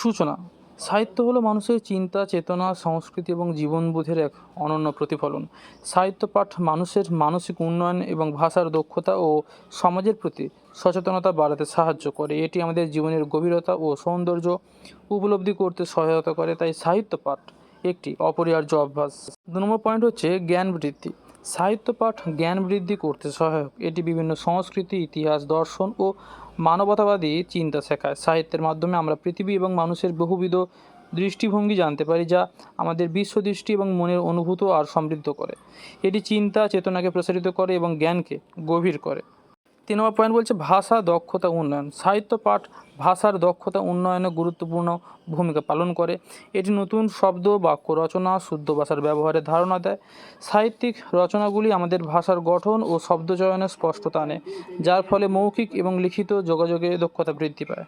সূচনা। সাহিত্য হলো মানুষের চিন্তা, চেতনা, সংস্কৃতি এবং জীবনবোধের এক অনন্য প্রতিফলন। সাহিত্য পাঠ মানুষের মানসিক উন্নয়ন এবং ভাষার দক্ষতা ও সমাজের প্রতি সচেতনতা বাড়াতে সাহায্য করে। এটি আমাদের জীবনের গভীরতা ও সৌন্দর্য উপলব্ধি করতে সহায়তা করে। তাই সাহিত্য পাঠ একটি অপরিহার্য অভ্যাস। দু নম্বর পয়েন্ট হচ্ছে জ্ঞান বৃদ্ধি। সাহিত্য পাঠ জ্ঞান বৃদ্ধি করতে সহায়ক। এটি বিভিন্ন সংস্কৃতি, ইতিহাস, দর্শন ও মানবতাবাদী চিন্তা শেখায়। সাহিত্যের মাধ্যমে আমরা পৃথিবী এবং মানুষের বহুবিধ দৃষ্টিভঙ্গি জানতে পারি, যা আমাদের বিশ্ব দৃষ্টি এবং মনের অনুভূত আর সমৃদ্ধ করে। এটি চিন্তা, চেতনাকে প্রসারিত করে এবং জ্ঞানকে গভীর করে। তিন নম্বর পয়েন্ট বলছে ভাষা দক্ষতা উন্নয়ন। সাহিত্য পাঠ ভাষার দক্ষতা উন্নয়নে গুরুত্বপূর্ণ ভূমিকা পালন করে। এটি নতুন শব্দ, বাক্য, রচনা, শুদ্ধ ভাষার ব্যবহারের ধারণা দেয়। সাহিত্যিক রচনাগুলি আমাদের ভাষার গঠন ও শব্দচয়নে স্পষ্টতা আনে, যার ফলে মৌখিক এবং লিখিত যোগাযোগে দক্ষতা বৃদ্ধি পায়।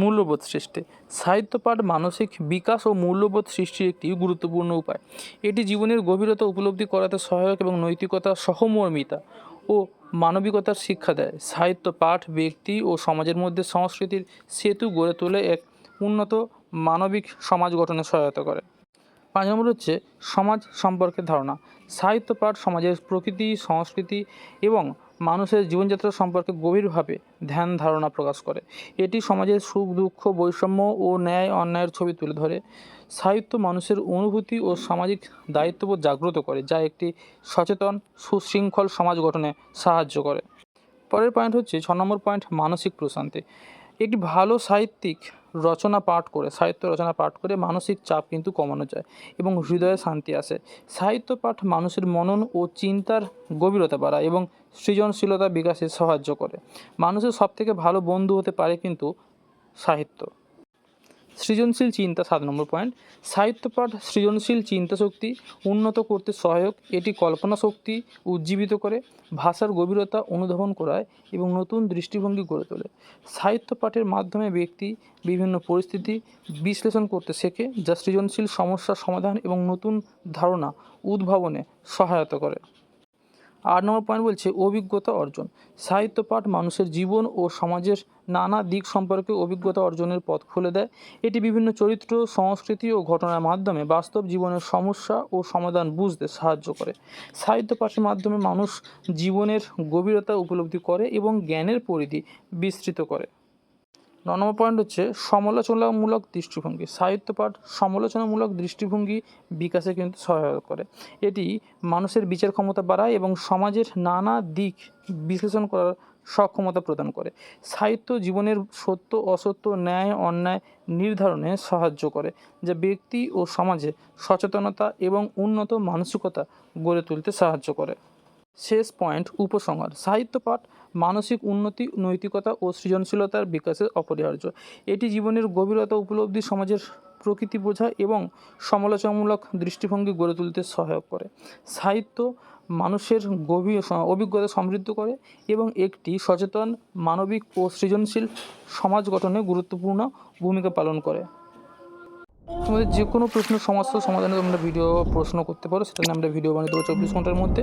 মূল্যবোধ সৃষ্টি। সাহিত্য পাঠ মানসিক বিকাশ ও মূল্যবোধ সৃষ্টির একটি গুরুত্বপূর্ণ উপায়। এটি জীবনের গভীরতা উপলব্ধি করাতে সহায়ক এবং নৈতিকতা সহমর্মিতা। ও মানবিকতার শিক্ষা দেয়। সাহিত্য, পাঠ, ব্যক্তি ও সমাজের মধ্যে সংস্কৃতির সেতু গড়ে তোলে এক উন্নত মানবিক সমাজ গঠনে সহায়তা করে। পাঁচ নম্বর হচ্ছে সমাজ সম্পর্কে ধারণা। সাহিত্য, পাঠ, সমাজের প্রকৃতি, সংস্কৃতি এবং মানুষের জীবনযাত্রা সম্পর্কে গভীরভাবে ধ্যান, ধারণা প্রকাশ করে। এটি সমাজের সুখ, দুঃখ, বৈষম্য ও ন্যায় অন্যায়ের ছবি তুলে ধরে। সাহিত্য মানুষের অনুভূতি ও সামাজিক দায়িত্ববোধ জাগ্রত করে, যা একটি সচেতন, সুশৃঙ্খল সমাজ গঠনে সাহায্য করে। পরের পয়েন্ট হচ্ছে, ছ নম্বর পয়েন্ট মানসিক প্রশান্তি। একটি ভালো সাহিত্যিক রচনা পাঠ করে, সাহিত্য রচনা পাঠ করে মানসিক চাপ কিন্তু কমানো যায় এবং হৃদয়ে শান্তি আসে। সাহিত্য পাঠ মানুষের মনন ও চিন্তার গভীরতা বাড়ায় এবং সৃজনশীলতা বিকাশে সাহায্য করে। মানুষের সবথেকে ভালো বন্ধু হতে পারে কিন্তু সাহিত্য। সৃজনশীল চিন্তা, সাত নম্বর পয়েন্ট সাহিত্য পাঠ সৃজনশীল চিন্তা শক্তি উন্নত করতে সহায়ক। এটি কল্পনা শক্তি উজ্জীবিত করে, ভাষার গভীরতা অনুধাবন করায় এবং নতুন দৃষ্টিভঙ্গি গড়ে তোলে। সাহিত্য পাঠের মাধ্যমে ব্যক্তি বিভিন্ন পরিস্থিতি বিশ্লেষণ করতে শেখে, যা সৃজনশীল সমস্যার সমাধান এবং নতুন ধারণা উদ্ভাবনে সহায়তা করে। আট নম্বর পয়েন্ট বলছে অভিজ্ঞতা অর্জন। সাহিত্য পাঠ মানুষের জীবন ও সমাজের নানা দিক সম্পর্কে অভিজ্ঞতা অর্জনের পথ খুলে দেয়। এটি বিভিন্ন চরিত্র, সংস্কৃতি ও ঘটনার মাধ্যমে বাস্তব জীবনের সমস্যা ও সমাধান বুঝতে সাহায্য করে। সাহিত্য পাঠের মাধ্যমে মানুষ জীবনের গভীরতা উপলব্ধি করে এবং জ্ঞানের পরিধি বিস্তৃত করে। ন নম্বর পয়েন্ট হচ্ছে সমালোচনামূলক দৃষ্টিভঙ্গি। সাহিত্য পাঠ সমালোচনামূলক দৃষ্টিভঙ্গি বিকাশে কিন্তু সহায়তা করে। এটি মানুষের বিচার ক্ষমতা বাড়ায় এবং সমাজের নানা দিক বিশ্লেষণ করার সক্ষমতা প্রদান করে। সাহিত্য জীবনের সত্য, অসত্য, ন্যায়, অন্যায় নির্ধারণে সাহায্য করে, যা ব্যক্তি ও সমাজে সচেতনতা এবং উন্নত মানসিকতা গড়ে তুলতে সাহায্য করে। শেষ পয়েন্ট, উপসংহার। সাহিত্য পাঠ মানসিক উন্নতি, নৈতিকতা ও সৃজনশীলতার বিকাশে অপরিহার্য। এটি জীবনের গভীরতা, উপলব্ধি, সমাজের প্রকৃতি বোঝা এবং সমালোচনামূলক দৃষ্টিভঙ্গি গড়ে তুলতে সহায়ক করে। সাহিত্য মানুষের গভীর অভিজ্ঞতা সমৃদ্ধ করে এবং একটি সচেতন, মানবিক ও সৃজনশীল সমাজ গঠনে গুরুত্বপূর্ণ ভূমিকা পালন করে। তোমাদের যে কোনো প্রশ্ন, সমস্যা সমাধানে তোমরা ভিডিও প্রশ্ন করতে পারো, সেটা আমরা ভিডিও বানিয়ে দেবো চব্বিশ ঘণ্টার মধ্যে।